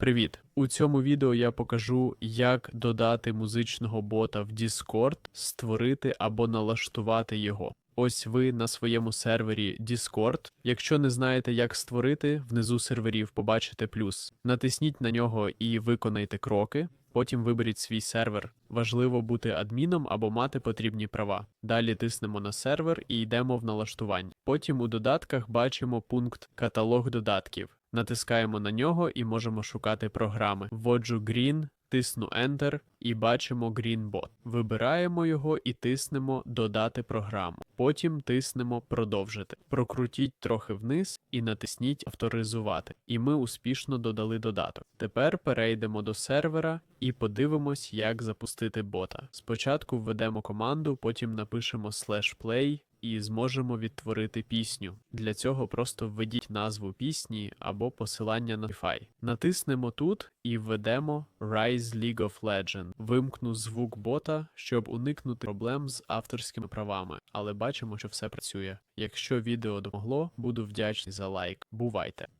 Привіт! У цьому відео я покажу, як додати музичного бота в Discord, створити або налаштувати його. Ось ви на своєму сервері Discord. Якщо не знаєте, як створити, внизу серверів побачите плюс. Натисніть на нього і виконайте кроки. Потім виберіть свій сервер. Важливо бути адміном або мати потрібні права. Далі тиснемо на сервер і йдемо в налаштування. Потім у додатках бачимо пункт Каталог додатків. Натискаємо на нього і можемо шукати програми. Вводжу Green, тисну Enter і бачимо GreenBot. Вибираємо його і тиснемо Додати програму. Потім тиснемо Продовжити. Прокрутіть трохи вниз і натисніть Авторизувати. І ми успішно додали додаток. Тепер перейдемо до сервера і подивимось, як запустити бота. Спочатку введемо команду, потім напишемо slash play і зможемо відтворити пісню. Для цього просто введіть назву пісні або посилання на Spotify. Натиснемо тут і введемо Rise League of Legends. Вимкну звук бота, щоб уникнути проблем з авторськими правами, але бачимо, що все працює. Якщо відео допомогло, буду вдячний за лайк. Бувайте!